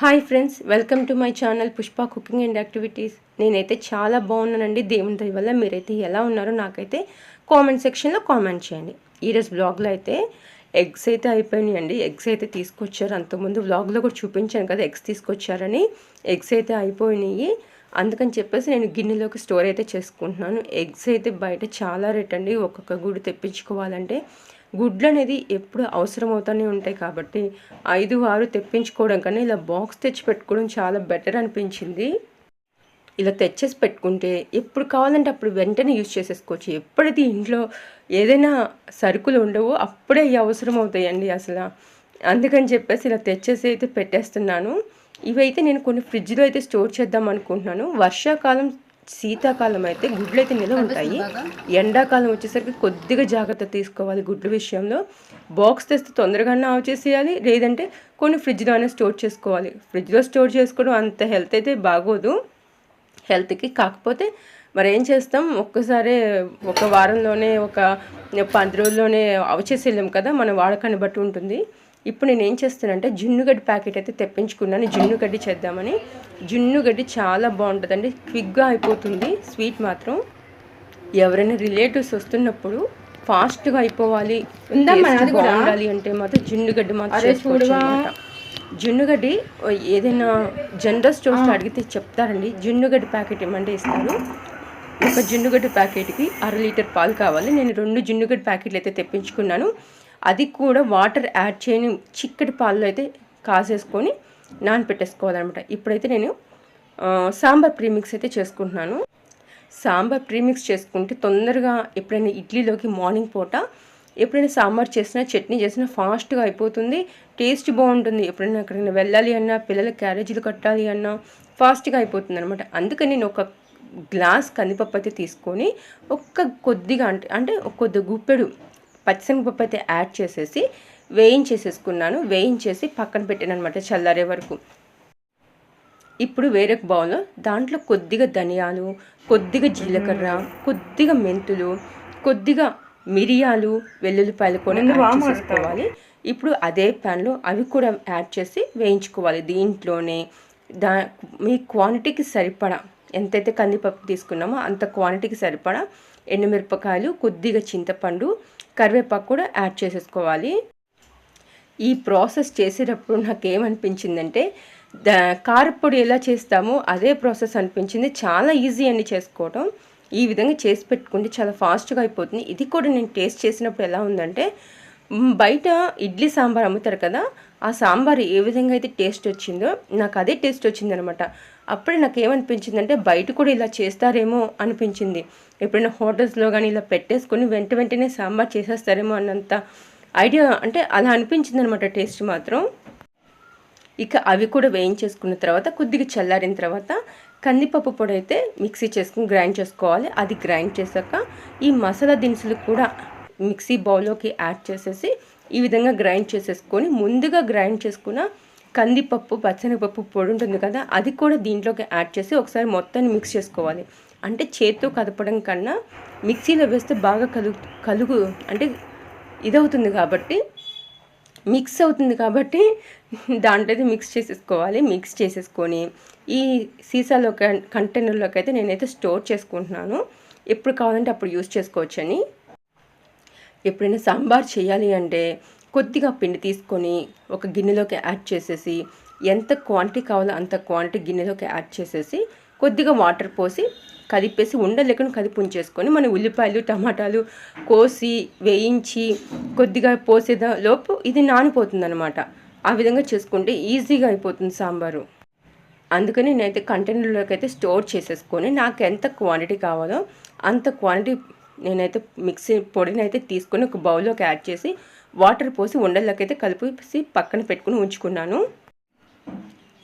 Hi friends welcome to my channel Pushpa cooking and activities నేనైతే చాలా బాగున్నానండి. దేవుని దయ వల్ల మీరైతే ఎలా ఉన్నారో నాకైతే కామెంట్ సెక్షన్లో కామెంట్ చేయండి. ఈరోజు బ్లాగ్లో అయితే ఎగ్స్ అయితే అయిపోయినాయండి. ఎగ్స్ అయితే తీసుకొచ్చారు. అంతకుముందు వ్లాగ్లో కూడా చూపించాను కదా ఎగ్స్ తీసుకొచ్చారని. ఎగ్స్ అయితే అయిపోయినాయి. అందుకని చెప్పేసి నేను గిన్నెలోకి స్టోర్ అయితే చేసుకుంటున్నాను. ఎగ్స్ అయితే బయట చాలా రేట్ అండి. ఒక్కొక్క గుడి తెప్పించుకోవాలంటే గుడ్లు అనేది ఎప్పుడు అవసరం అవుతూనే ఉంటాయి కాబట్టి ఐదు ఆరు తెప్పించుకోవడం కన్నా ఇలా బాక్స్ తెచ్చి పెట్టుకోవడం చాలా బెటర్ అనిపించింది. ఇలా తెచ్చేసి పెట్టుకుంటే ఎప్పుడు కావాలంటే అప్పుడు వెంటనే యూజ్ చేసేసుకోవచ్చు. ఎప్పుడైతే ఇంట్లో ఏదైనా సరుకులు ఉండవో అప్పుడే అవి అవసరం అవుతాయండి అసలు. అందుకని చెప్పేసి ఇలా తెచ్చేసి అయితే పెట్టేస్తున్నాను. ఇవైతే నేను కొన్ని ఫ్రిడ్జ్లో అయితే స్టోర్ చేద్దాం అనుకుంటున్నాను. వర్షాకాలం శీతాకాలం అయితే గుడ్లు అయితే నిల్వ ఉంటాయి. ఎండాకాలం వచ్చేసరికి కొద్దిగా జాగ్రత్త తీసుకోవాలి గుడ్ల విషయంలో. బాక్స్ తెస్తే తొందరగానే ఆఫ్ చేసేయాలి లేదంటే కొన్ని ఫ్రిడ్జ్లో అయినా స్టోర్ చేసుకోవాలి. ఫ్రిడ్జ్లో స్టోర్ చేసుకోవడం అంత హెల్త్ అయితే బాగోదు. హెల్త్కి కాకపోతే మరి ఏం చేస్తాం? ఒక్కసారి ఒక వారంలోనే ఒక పది రోజుల్లోనే అవచేసేయలేం కదా? మన వాడకాన్ని బట్టి ఉంటుంది. ఇప్పుడు నేను ఏం చేస్తానంటే జున్నుగడ్డి ప్యాకెట్ అయితే తెప్పించుకున్నాను. జున్నుగడ్డి చేద్దామని. జున్నుగడ్డి చాలా బాగుంటుందండి. క్విక్గా అయిపోతుంది స్వీట్ మాత్రం. ఎవరైనా రిలేటివ్స్ వస్తున్నప్పుడు ఫాస్ట్గా అయిపోవాలి. బాగుండాలి అంటే మాత్రం జున్నుగడ్డి మాత్రం. జున్నుగడ్డి ఏదైనా జనరల్ స్టోర్స్లో అడిగితే చెప్తారండి. జున్నుగడ్డి ప్యాకెట్ ఇవ్వమంటే ఇస్తారు. ఒక జున్నుగడ్డి ప్యాకెట్కి అర లీటర్ పాలు కావాలి. నేను రెండు జున్నుగడ్డి ప్యాకెట్లు అయితే తెప్పించుకున్నాను. అది కూడా వాటర్ యాడ్ చేయని చిక్కటి పాలలో అయితే కాసేసుకొని నానపెట్టేసుకోవాలన్నమాట. ఇప్పుడైతే నేను సాంబార్ ప్రీమిక్స్ అయితే చేసుకుంటున్నాను. సాంబార్ ప్రీమిక్స్ చేసుకుంటే తొందరగా ఎప్పుడైనా ఇడ్లీలోకి మార్నింగ్ పూట ఎప్పుడైనా సాంబార్ చేసినా చట్నీ చేసినా ఫాస్ట్గా అయిపోతుంది. టేస్ట్ బాగుంటుంది. ఎప్పుడైనా ఎక్కడైనా వెళ్ళాలి అన్నా పిల్లల క్యారేజీలు కట్టాలి అన్నా ఫాస్ట్గా అయిపోతుంది అనమాట అందుకని నేను ఒక గ్లాస్ కందిపప్పు అయితే తీసుకొని ఒక్క కొద్దిగా అంటే అంటే కొద్ది గుప్పెడు పచ్చిశనగపప్పు అయితే యాడ్ చేసేసి వేయించేసేసుకున్నాను. వేయించేసి పక్కన పెట్టాను అనమాట చల్లారే వరకు. ఇప్పుడు వేరొక బౌల్లో దాంట్లో కొద్దిగా ధనియాలు కొద్దిగా జీలకర్ర కొద్దిగా మెంతులు కొద్దిగా మిరియాలు వెల్లుల్లిపాయలు కూడా యాడ్ చేసుకోవాలి ఇప్పుడు అదే ప్యాన్లో అవి కూడా యాడ్ చేసి వేయించుకోవాలి. దీంట్లోనే దా మీ క్వాంటిటీకి సరిపడా ఎంతైతే కందిపప్పు తీసుకున్నామో అంత క్వాంటిటీకి సరిపడా ఎండుమిరపకాయలు కొద్దిగా చింతపండు కరివేపాకు కూడా యాడ్ చేసేసుకోవాలి. ఈ ప్రాసెస్ చేసేటప్పుడు నాకేమనిపించిందంటే కారపొడి ఎలా చేస్తామో అదే ప్రాసెస్ అనిపించింది. చాలా ఈజీ అండి చేసుకోవటం. ఈ విధంగా చేసి పెట్టుకుంటే చాలా ఫాస్ట్గా అయిపోతుంది. ఇది కూడా నేను టేస్ట్ చేసినప్పుడు ఎలా ఉందంటే బయట ఇడ్లీ సాంబార్ అమ్ముతారు కదా ఆ సాంబార్ ఏ విధంగా అయితే టేస్ట్ వచ్చిందో నాకు అదే టేస్ట్ వచ్చిందనమాట. అప్పుడు నాకు ఏమనిపించిందంటే బయట కూడా ఇలా చేస్తారేమో అనిపించింది. ఎప్పుడైనా హోటల్స్లో కానీ ఇలా పెట్టేసుకొని వెంట వెంటనే సాంబార్ చేసేస్తారేమో అన్నంత ఐడియా అంటే అలా అనిపించింది అనమాట టేస్ట్ మాత్రం. ఇక అవి కూడా వేయించేసుకున్న తర్వాత కొద్దిగా చల్లారిన తర్వాత కందిపప్పు పొడి అయితే మిక్సీ చేసుకుని గ్రైండ్ చేసుకోవాలి. అది గ్రైండ్ చేశాక ఈ మసాలా దినుసులు కూడా మిక్సీ బౌల్లోకి యాడ్ చేసేసి ఈ విధంగా గ్రైండ్ చేసేసుకొని ముందుగా గ్రైండ్ చేసుకున్న కందిపప్పు పచ్చనిపప్పు పొడి ఉంటుంది కదా అది కూడా దీంట్లోకి యాడ్ చేసి ఒకసారి మొత్తాన్ని మిక్స్ చేసుకోవాలి. అంటే చేత్తో కదపడం కన్నా మిక్సీలో వేస్తే బాగా కలుగు కలుగు అంటే ఇదవుతుంది కాబట్టి మిక్స్ అవుతుంది కాబట్టి దాంట్లో అయితే మిక్స్ చేసేసుకోవాలి. మిక్స్ చేసేసుకొని ఈ సీసాలో కంటైనర్లోకి అయితే నేనైతే స్టోర్ చేసుకుంటున్నాను. ఎప్పుడు కావాలంటే అప్పుడు యూస్ చేసుకోవచ్చని. ఎప్పుడైనా సాంబార్ చేయాలి అంటే కొద్దిగా పిండి తీసుకొని ఒక గిన్నెలోకి యాడ్ చేసేసి ఎంత క్వాంటిటీ కావాలో అంత క్వాంటిటీ గిన్నెలోకి యాడ్ చేసేసి కొద్దిగా వాటర్ పోసి కదిపేసి ఉండలేకుండా కదిపి ఉంచేసుకొని మన ఉల్లిపాయలు టమాటాలు కోసి వేయించి కొద్దిగా పోసేదా లోపు ఇది నానిపోతుందనమాట ఆ విధంగా చేసుకుంటే ఈజీగా అయిపోతుంది సాంబారు. అందుకని నేనైతే కంటైనర్లోకి అయితే స్టోర్ చేసేసుకొని నాకు ఎంత క్వాంటిటీ కావాలో అంత క్వాంటిటీ నేనైతే మిక్సీ పొడిని అయితే తీసుకొని ఒక బౌల్లోకి యాడ్ చేసి వాటర్ పోసి ఉండల్లోకైతే అయితే కలిపేసి పక్కన పెట్టుకుని ఉంచుకున్నాను.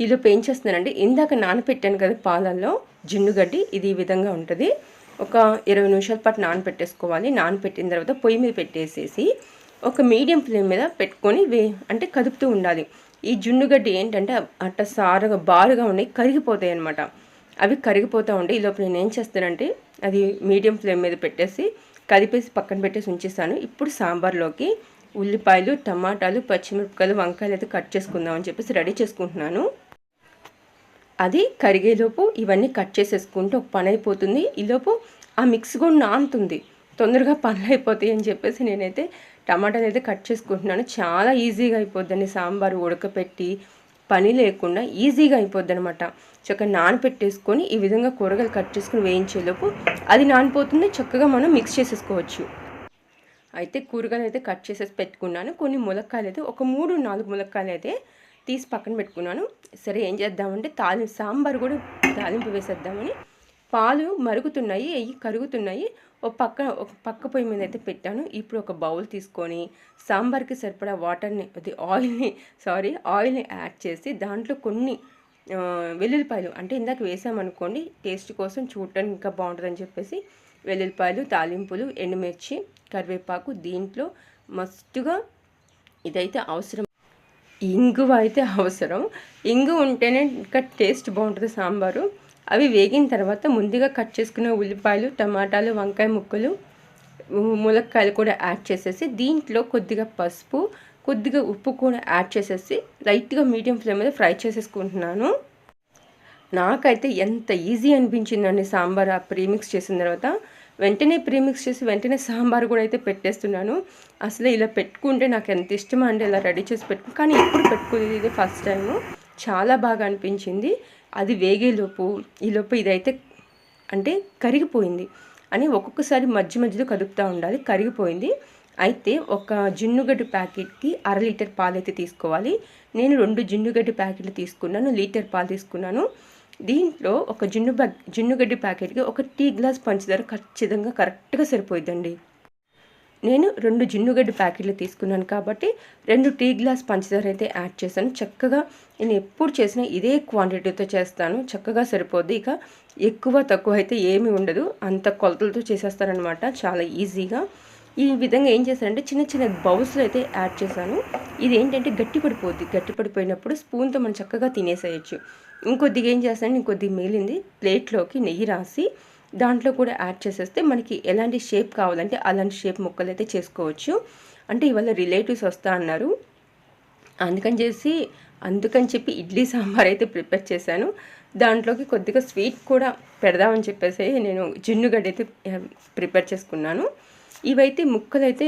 ఇలా పెంచేస్తున్నానండి ఇందాక నానబెట్టాను కదా పాలల్లో జున్నుగడ్డి ఇది ఈ విధంగా ఉంటుంది. ఒక ఇరవై నిమిషాల పాటు నానబెట్టేసుకోవాలి నానబెట్టిన తర్వాత పొయ్యి మీద పెట్టేసేసి ఒక మీడియం ఫ్లేమ్ మీద పెట్టుకొని వే అంటే కదుపుతూ ఉండాలి. ఈ జున్నుగడ్డి ఏంటంటే అట్ట సారుగా బారుగా ఉండి కరిగిపోతాయి అనమాట అవి కరిగిపోతూ ఉండి ఈ లోపల నేను ఏం చేస్తానంటే అది మీడియం ఫ్లేమ్ మీద పెట్టేసి కదిపేసి పక్కన పెట్టేసి ఉంచేస్తాను ఇప్పుడు సాంబార్లోకి ఉల్లిపాయలు టమాటాలు పచ్చిమిరపకాయలు వంకాయలు అయితే కట్ చేసుకుందామని చెప్పేసి రెడీ చేసుకుంటున్నాను. అది కరిగేలోపు ఇవన్నీ కట్ చేసేసుకుంటే ఒక పని అయిపోతుంది. ఈలోపు ఆ మిక్స్ కూడా నానుతుంది. తొందరగా పనులు అయిపోతాయి అని చెప్పేసి నేనైతే టమాటాలు అయితే కట్ చేసుకుంటున్నాను. చాలా ఈజీగా అయిపోద్దండి. సాంబార్ ఉడకపెట్టి పని లేకుండా ఈజీగా అయిపోద్ది అనమాట చక్కగా నానపెట్టేసుకొని ఈ విధంగా కూరగాయలు కట్ చేసుకుని వేయించేలోపు అది నానిపోతుంది. చక్కగా మనం మిక్స్ చేసేసుకోవచ్చు. అయితే కూరగాయలు అయితే కట్ చేసేసి పెట్టుకున్నాను. కొన్ని ములక్కాయలు అయితే ఒక మూడు నాలుగు ములక్కాయలు అయితే తీసి పక్కన పెట్టుకున్నాను. సరే ఏం చేద్దామంటే తాలింపు సాంబార్ కూడా తాలింపు వేసేద్దామని. పాలు మరుగుతున్నాయి అవి కరుగుతున్నాయి. ఒక పక్క ఒక పక్క పొయ్యి మీద అయితే పెట్టాను. ఇప్పుడు ఒక బౌల్ తీసుకొని సాంబార్కి సరిపడా వాటర్ని అది ఆయిల్ని సారీ ఆయిల్ని యాడ్ చేసి దాంట్లో కొన్ని వెల్లుల్లిపాయలు అంటే ఇందాక వేసామనుకోండి టేస్ట్ కోసం చూడటానికి ఇంకా బాగుంటుందని చెప్పేసి వెల్లుల్లిపాయలు తాలింపులు ఎండుమిర్చి కరివేపాకు దీంట్లో మస్తుగా ఇదైతే అవసరం. ఇంగువ అయితే అవసరం. ఇంగు ఉంటేనే ఇంకా టేస్ట్ బాగుంటుంది సాంబారు. అవి వేగిన తర్వాత ముందుగా కట్ చేసుకున్న ఉల్లిపాయలు టమాటాలు వంకాయ ముక్కలు ములక్కాయలు కూడా యాడ్ చేసేసి దీంట్లో కొద్దిగా పసుపు కొద్దిగా ఉప్పు కూడా యాడ్ చేసేసి లైట్గా మీడియం ఫ్లేమ్ మీద ఫ్రై చేసేసుకుంటున్నాను. నాకైతే ఎంత ఈజీ అనిపించిందండి సాంబార్ ఆ ప్రీమిక్స్ చేసిన తర్వాత. వెంటనే ప్రీమిక్స్ చేసి వెంటనే సాంబార్ కూడా అయితే పెట్టేస్తున్నాను. అసలు ఇలా పెట్టుకుంటే నాకు ఎంత ఇష్టమో అంటే ఇలా రెడీ చేసి పెట్టుకు కానీ ఇప్పుడు పెట్టుకునేది ఇది ఫస్ట్ టైము. చాలా బాగా అనిపించింది. అది వేగేలోపు ఈలోపు ఇదైతే అంటే కరిగిపోయింది అని ఒక్కొక్కసారి మధ్య మధ్యలో కదుపుతూ ఉండాలి కరిగిపోయింది. అయితే ఒక జున్నుగడ్డి ప్యాకెట్కి అర లీటర్ పాలు అయితే తీసుకోవాలి. నేను రెండు జున్నుగడ్డి ప్యాకెట్లు తీసుకున్నాను లీటర్ పాలు తీసుకున్నాను. దీంట్లో ఒక జున్ను బ్యాగ్ జున్నుగడ్డి ప్యాకెట్కి ఒక టీ గ్లాస్ పంచదార ఖచ్చితంగా కరెక్ట్గా సరిపోయిద్దండి. నేను రెండు జున్నుగడ్డి ప్యాకెట్లు తీసుకున్నాను కాబట్టి రెండు టీ గ్లాస్ పంచదార అయితే యాడ్ చేశాను. చక్కగా నేను ఎప్పుడు చేసినా ఇదే క్వాంటిటీతో చేస్తాను. చక్కగా సరిపోద్ది. ఇక ఎక్కువ తక్కువ అయితే ఏమీ ఉండదు. అంత కొలతలతో చేసేస్తారనమాట. చాలా ఈజీగా. ఈ విధంగా ఏం చేశానంటే చిన్న చిన్న బౌల్స్లో అయితే యాడ్ చేశాను. ఇది ఏంటంటే గట్టి పడిపోద్ది గట్టి పడిపోయినప్పుడు స్పూన్తో మనం చక్కగా తినేసేయచ్చు. ఇంకొద్దిగా ఏం చేస్తాను ఇంకొద్ది మిగిలింది ప్లేట్లోకి నెయ్యి రాసి దాంట్లో కూడా యాడ్ చేసేస్తే మనకి ఎలాంటి షేప్ కావాలంటే అలాంటి షేప్ ముక్కలు అయితే చేసుకోవచ్చు. అంటే ఇవాళ రిలేటివ్స్ వస్తా అన్నారు. అందుకని చేసి అందుకని చెప్పి ఇడ్లీ సాంబార్ అయితే ప్రిపేర్ చేశాను. దాంట్లోకి కొద్దిగా స్వీట్ కూడా పెడదామని చెప్పేసి నేను జున్నుగడ్డ అయితే ప్రిపేర్ చేసుకున్నాను. ఇవైతే ముక్కలు అయితే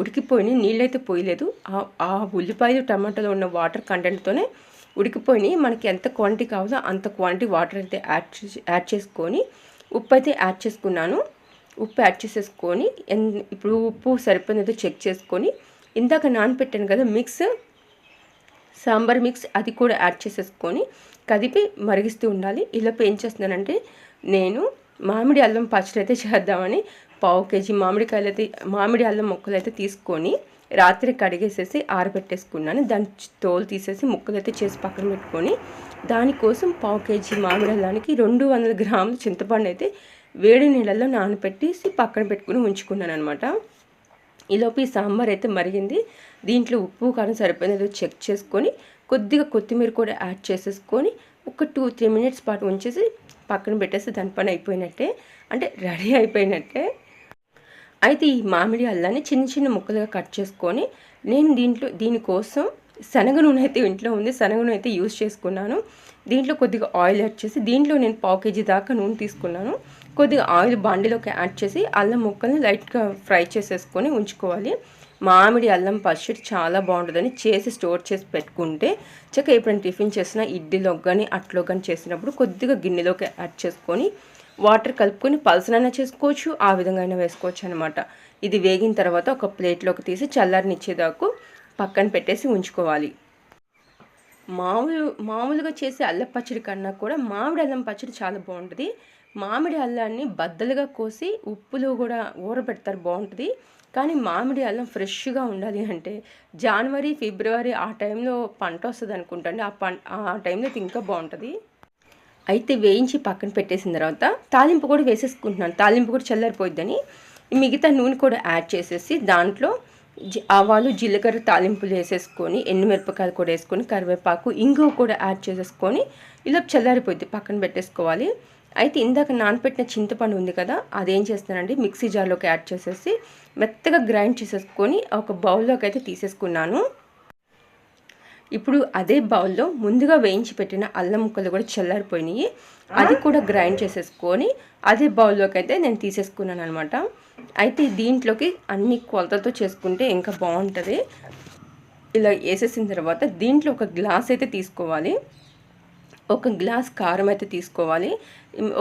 ఉడికిపోయినాయి నీళ్ళైతే పోయలేదు. ఆ ఉల్లిపాయలు టమాటాలో ఉన్న వాటర్ కంటెంట్తోనే ఉడికిపోయినాయి మనకి ఎంత క్వాంటిటీ కావాలో అంత క్వాంటిటీ వాటర్ అయితే యాడ్ యాడ్ చేసుకొని ఉప్పు అయితే యాడ్ చేసుకున్నాను. ఉప్పు యాడ్ చేసేసుకొని ఇప్పుడు ఉప్పు సరిపోయిందో చెక్ చేసుకొని ఇందాక నానపెట్టాను కదా మిక్స్ సాంబార్ మిక్స్ అది కూడా యాడ్ చేసేసుకొని కదిపి మరిగిస్తూ ఉండాలి. ఇలా ఏం చేస్తున్నానంటే నేను మామిడి అల్లం పచ్చడి అయితే చేద్దామని పావు కేజీ మామిడికాయలు అయితే మామిడి అల్లం ముక్కలు అయితే తీసుకొని రాత్రి కడిగేసేసి ఆరబెట్టేసుకున్నాను. దాని తోలు తీసేసి ముక్కలు అయితే చేసి పక్కన పెట్టుకొని దానికోసం పావు కేజీ మామిడిల్లానికి రెండు వందల గ్రాములు చింతపండు అయితే వేడి నీళ్ళల్లో నానబెట్టేసి పక్కన పెట్టుకుని ఉంచుకున్నాను అనమాట ఈలోపు ఈ సాంబార్ అయితే మరిగింది. దీంట్లో ఉప్పు కారం సరిపోయినది చెక్ చేసుకొని కొద్దిగా కొత్తిమీర కూడా యాడ్ చేసేసుకొని ఒక టూ త్రీ మినిట్స్ పాటు ఉంచేసి పక్కన పెట్టేసి దాని పని అయిపోయినట్టే. అంటే రెడీ అయిపోయినట్టే. అయితే ఈ మామిడి అల్లాన్ని చిన్న చిన్న ముక్కలుగా కట్ చేసుకొని నేను దీంట్లో దీనికోసం శనగ నూనె అయితే ఇంట్లో ఉంది. శనగ నూనె అయితే యూజ్ చేసుకున్నాను. దీంట్లో కొద్దిగా ఆయిల్ యాడ్ చేసి దీంట్లో నేను పావు కేజీ దాకా నూనె తీసుకున్నాను. కొద్దిగా ఆయిల్ బాండిలోకి యాడ్ చేసి అల్లం ముక్కల్ని లైట్గా ఫ్రై చేసేసుకొని ఉంచుకోవాలి. మామిడి అల్లం పచ్చడి చాలా బాగుంటుందని చేసి స్టోర్ చేసి పెట్టుకుంటే చక్కగా ఎప్పుడైనా టిఫిన్ చేసినా ఇడ్లీలో కానీ అట్లో కానీ చేసినప్పుడు కొద్దిగా గిన్నెలోకి యాడ్ చేసుకొని వాటర్ కలుపుకొని పలసనైనా చేసుకోవచ్చు ఆ విధంగా అయినా వేసుకోవచ్చు అనమాట ఇది వేగిన తర్వాత ఒక ప్లేట్లోకి తీసి చల్లారనిచ్చేదాకు పక్కన పెట్టేసి ఉంచుకోవాలి. మామూలు మామూలుగా చేసే అల్లం పచ్చడి కన్నా కూడా మామిడి అల్లం పచ్చడి చాలా బాగుంటుంది. మామిడి అల్లాన్ని బద్దలుగా కోసి ఉప్పులో కూడా ఊరబెడతారు బాగుంటుంది. కానీ మామిడి అల్లం ఫ్రెష్గా ఉండాలి అంటే జనవరి ఫిబ్రవరి ఆ టైంలో పంట వస్తుంది అనుకుంటండి ఆ పం ఆ టైంలో ఇంకా బాగుంటుంది. అయితే వేయించి పక్కన పెట్టేసిన తర్వాత తాలింపు కూడా వేసేసుకుంటున్నాను. తాలింపు కూడా చల్లారిపోయిద్దని. మిగతా నూనె కూడా యాడ్ చేసేసి దాంట్లో ఆవాలు జీలకర్ర తాలింపులు వేసేసుకొని ఎండుమిరపకాయలు కూడా వేసుకొని కరివేపాకు ఇంగువ కూడా యాడ్ చేసేసుకొని ఇలా చల్లారిపోద్ది పక్కన పెట్టేసుకోవాలి. అయితే ఇందాక నానపెట్టిన చింతపండు ఉంది కదా అదేం చేస్తానండి మిక్సీ జార్లోకి యాడ్ చేసేసి మెత్తగా గ్రైండ్ చేసేసుకొని ఒక బౌల్లోకి అయితే తీసేసుకున్నాను. ఇప్పుడు అదే బౌల్లో ముందుగా వేయించి పెట్టిన అల్లం ముక్కలు కూడా చల్లారిపోయినాయి. అది కూడా గ్రైండ్ చేసేసుకొని అదే బౌల్లోకి అయితే నేను తీసేసుకున్నాను అనమాట అయితే దీంట్లోకి అన్ని కొలతలతో చేసుకుంటే ఇంకా బాగుంటుంది. ఇలా వేసేసిన తర్వాత దీంట్లో ఒక గ్లాస్ అయితే తీసుకోవాలి. ఒక గ్లాస్ కారం అయితే తీసుకోవాలి.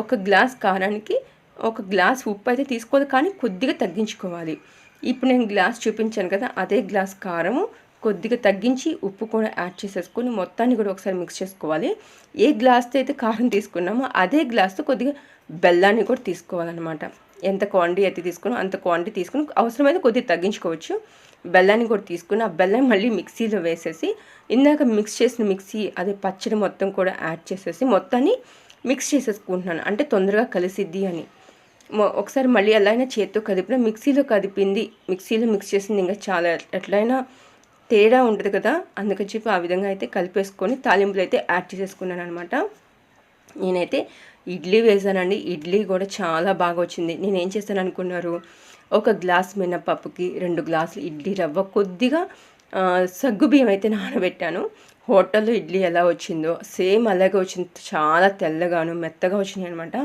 ఒక గ్లాస్ కారానికి ఒక గ్లాస్ ఉప్పు అయితే తీసుకోవాలి కానీ కొద్దిగా తగ్గించుకోవాలి. ఇప్పుడు నేను గ్లాస్ చూపించాను కదా అదే గ్లాస్ కారము కొద్దిగా తగ్గించి ఉప్పు కూడా యాడ్ చేసేసుకొని మొత్తాన్ని కూడా ఒకసారి మిక్స్ చేసుకోవాలి. ఏ గ్లాస్తో అయితే కారం తీసుకున్నామో అదే గ్లాస్తో కొద్దిగా బెల్లాన్ని కూడా తీసుకోవాలన్నమాట. ఎంత క్వాంటిటీ అయితే తీసుకున్నా అంత క్వాంటిటీ తీసుకుని అవసరమైతే కొద్దిగా తగ్గించుకోవచ్చు. బెల్లాన్ని కూడా తీసుకుని ఆ బెల్లం మళ్ళీ మిక్సీలో వేసేసి ఇందాక మిక్స్ చేసిన మిక్సీ అదే పచ్చడి మొత్తం కూడా యాడ్ చేసేసి మొత్తాన్ని మిక్స్ చేసేసుకుంటున్నాను. అంటే తొందరగా కలిసిద్ది అని. ఒకసారి మళ్ళీ ఎలా అయినా చేత్తో కదిపినా మిక్సీలో కదిపింది మిక్సీలో మిక్స్ చేసింది ఇంకా చాలా ఎట్లయినా తేడా ఉంటుంది కదా? అందుకని చెప్పి ఆ విధంగా అయితే కలిపేసుకొని తాలింపులు అయితే యాడ్ చేసేసుకున్నాను అనమాట నేనైతే ఇడ్లీ వేసానండి. ఇడ్లీ కూడా చాలా బాగా వచ్చింది. నేను ఏం చేస్తాను అనుకున్నారు ఒక గ్లాస్ మినపప్పుకి రెండు గ్లాసులు ఇడ్లీ రవ్వ కొద్దిగా సగ్గు బియ్యం అయితే నానబెట్టాను. హోటల్లో ఇడ్లీ ఎలా వచ్చిందో సేమ్ అలాగే వచ్చింది. చాలా తెల్లగాను మెత్తగా వచ్చినాయి అనమాట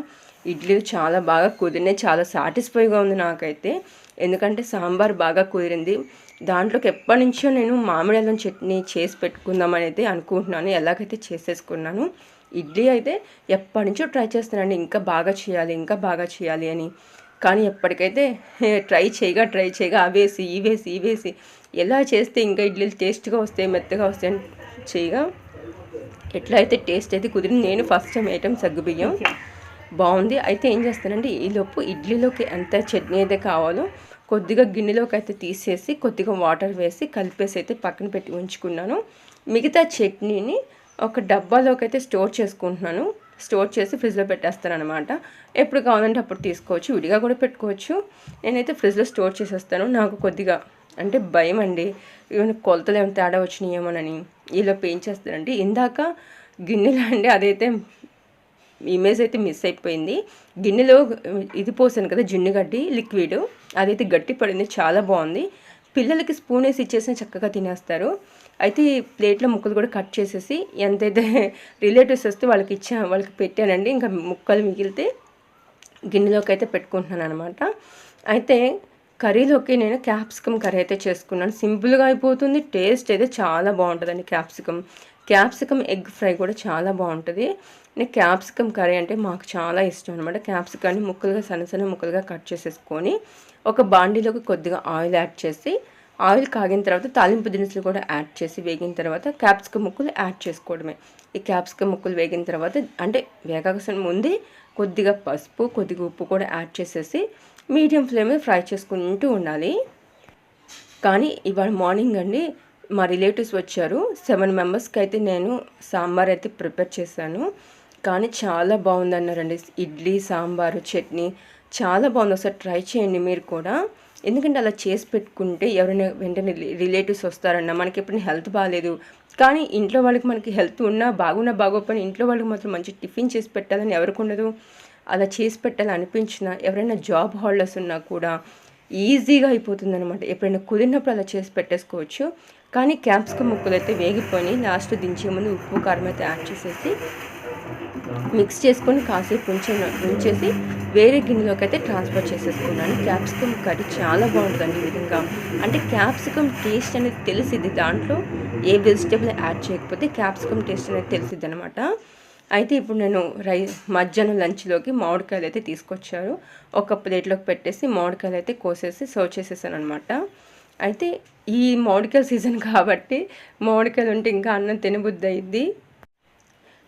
ఇడ్లీ చాలా బాగా కుదిరినాయి చాలా సాటిస్ఫైగా ఉంది నాకైతే. ఎందుకంటే సాంబార్ బాగా కుదిరింది. దాంట్లోకి ఎప్పటి నుంచో నేను మామిడి అల్లం చట్నీ చేసి పెట్టుకుందామని అయితే అనుకుంటున్నాను. ఎలాగైతే చేసేసుకున్నాను. ఇడ్లీ అయితే ఎప్పటి నుంచో ట్రై చేస్తానండి ఇంకా బాగా చేయాలి ఇంకా బాగా చేయాలి అని. కానీ ఎప్పటికైతే ట్రై చేయగా ట్రై చేయగా అవేసి ఇవేసి ఇవేసి ఎలా చేస్తే ఇంకా ఇడ్లీలు టేస్ట్గా వస్తాయి మెత్తగా వస్తాయి చేయగా ఎట్లా అయితే టేస్ట్ అయితే కుదిరింది నేను ఫస్ట్ టైం వేయటం సగ్గుబియ్యం. బాగుంది. అయితే ఏం చేస్తానంటే ఈలోపు ఇడ్లీలోకి ఎంత చట్నీ అయితే కావాలో కొద్దిగా గిన్నెలోకి అయితే తీసేసి కొద్దిగా వాటర్ వేసి కలిపేసి అయితే పక్కన పెట్టి ఉంచుకున్నాను. మిగతా చట్నీని ఒక డబ్బాలోకి అయితే స్టోర్ చేసుకుంటున్నాను. స్టోర్ చేసి ఫ్రిడ్జ్లో పెట్టేస్తాను అనమాట ఎప్పుడు కావాలంటే అప్పుడు తీసుకోవచ్చు. విడిగా కూడా పెట్టుకోవచ్చు. నేనైతే ఫ్రిడ్జ్లో స్టోర్ చేసేస్తాను. నాకు కొద్దిగా అంటే భయం అండి. ఏమైనా కొలతలు ఏమైనా తేడా వచ్చినాయేమోనని. ఈలోపు ఏం చేస్తానంటే ఇందాక గిన్నెలు అండి అదైతే ఇమేజ్ అయితే మిస్ అయిపోయింది. గిన్నెలో ఇది పోసాను కదా జున్నుగడ్డి లిక్విడ్. అదైతే గట్టి పడింది చాలా బాగుంది. పిల్లలకి స్పూన్ వేసి ఇచ్చేసిన చక్కగా తినేస్తారు. అయితే ప్లేట్లో ముక్కలు కూడా కట్ చేసేసి ఎంతైతే రిలేటివ్స్ వస్తే వాళ్ళకి ఇచ్చా వాళ్ళకి పెట్టానండి. ఇంకా ముక్కలు మిగిలితే గిన్నెలోకి అయితే పెట్టుకుంటున్నాను అనమాట అయితే కర్రీలోకి నేను క్యాప్సికమ్ కర్రీ అయితే చేసుకున్నాను. సింపుల్గా అయిపోతుంది టేస్ట్ అయితే చాలా బాగుంటుందండి క్యాప్సికమ్. క్యాప్సికమ్ ఎగ్ ఫ్రై కూడా చాలా బాగుంటుంది. నేను క్యాప్సికమ్ కర్రీ అంటే మాకు చాలా ఇష్టం అనమాట క్యాప్సికాన్ని ముక్కలుగా సన్న సన్న ముక్కలుగా కట్ చేసేసుకొని ఒక బాండీలోకి కొద్దిగా ఆయిల్ యాడ్ చేసి ఆయిల్ కాగిన తర్వాత తాలింపు దినుసులు కూడా యాడ్ చేసి వేగిన తర్వాత క్యాప్సికమ్ ముక్కలు యాడ్ చేసుకోవడమే. ఈ క్యాప్సికమ్ ముక్కలు వేగిన తర్వాత అంటే వేగాల్సిన ముందే కొద్దిగా పసుపు కొద్దిగా ఉప్పు కూడా యాడ్ చేసేసి మీడియం ఫ్లేమ్ ఫ్రై చేసుకుంటూ ఉండాలి. కానీ ఇవాళ మార్నింగ్ అండి మా రిలేటివ్స్ వచ్చారు. సెవెన్ మెంబర్స్కి అయితే నేను సాంబార్ అయితే ప్రిపేర్ చేశాను. కానీ చాలా బాగుంది అన్నారండి ఇడ్లీ సాంబారు చట్నీ చాలా బాగుంది. ఒకసారి ట్రై చేయండి మీరు కూడా. ఎందుకంటే అలా చేసి పెట్టుకుంటే ఎవరైనా వెంటనే రిలేటివ్స్ వస్తారన్న మనకి ఎప్పుడైనా హెల్త్ బాగాలేదు కానీ ఇంట్లో వాళ్ళకి మనకి హెల్త్ ఉన్నా బాగున్నా బాగోపోయినా ఇంట్లో వాళ్ళకి మాత్రం మంచి టిఫిన్ చేసి పెట్టాలని ఎవరికి ఉండదు అలా చేసి పెట్టాలని ఎవరైనా జాబ్ హోల్డర్స్ ఉన్నా కూడా ఈజీగా అయిపోతుంది అనమాట ఎప్పుడైనా కుదిరినప్పుడు అలా చేసి పెట్టేసుకోవచ్చు. కానీ క్యాప్సికమ్ ముక్కలు అయితే వేగిపోయి లాస్ట్ దించే ముందు ఉప్పు కారం అయితే యాడ్ చేసేసి మిక్స్ చేసుకొని కాసేపు ఉంచే ఉంచేసి వేరే గిన్నెలోకి అయితే ట్రాన్స్ఫర్ చేసేసుకున్నాను. క్యాప్సికమ్ కర్రీ చాలా బాగుంటుందండి ఈ విధంగా. అంటే క్యాప్సికమ్ టేస్ట్ అనేది తెలిసిద్ది. దాంట్లో ఏ వెజిటేబుల్ యాడ్ చేయకపోతే క్యాప్సికమ్ టేస్ట్ అనేది తెలిసిద్ది అనమాట అయితే ఇప్పుడు నేను రై మధ్యాహ్నం లంచ్లోకి మామిడికాయలు అయితే తీసుకొచ్చారు. ఒక ప్లేట్లోకి పెట్టేసి మామిడికాయలు అయితే కోసేసి సర్వ్ చేసేసాను అనమాట అయితే ఈ మామిడికాయల సీజన్ కాబట్టి మామిడికాయలు ఉంటే ఇంకా అన్నం తినబుద్ది అయింది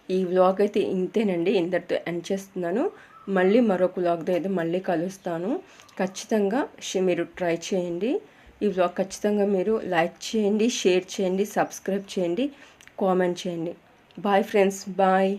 ఈ వ్లాగ్ అయితే ఇంతేనండి. ఇంతటితో ఎండ్ చేస్తున్నాను. మళ్ళీ మరొక వ్లాగ్తో అయితే మళ్ళీ కలుస్తాను. ఖచ్చితంగా మీరు ట్రై చేయండి. ఈ వ్లాగ్ ఖచ్చితంగా మీరు లైక్ చేయండి షేర్ చేయండి సబ్స్క్రైబ్ చేయండి కామెంట్ చేయండి. Bye friends. బాయ్.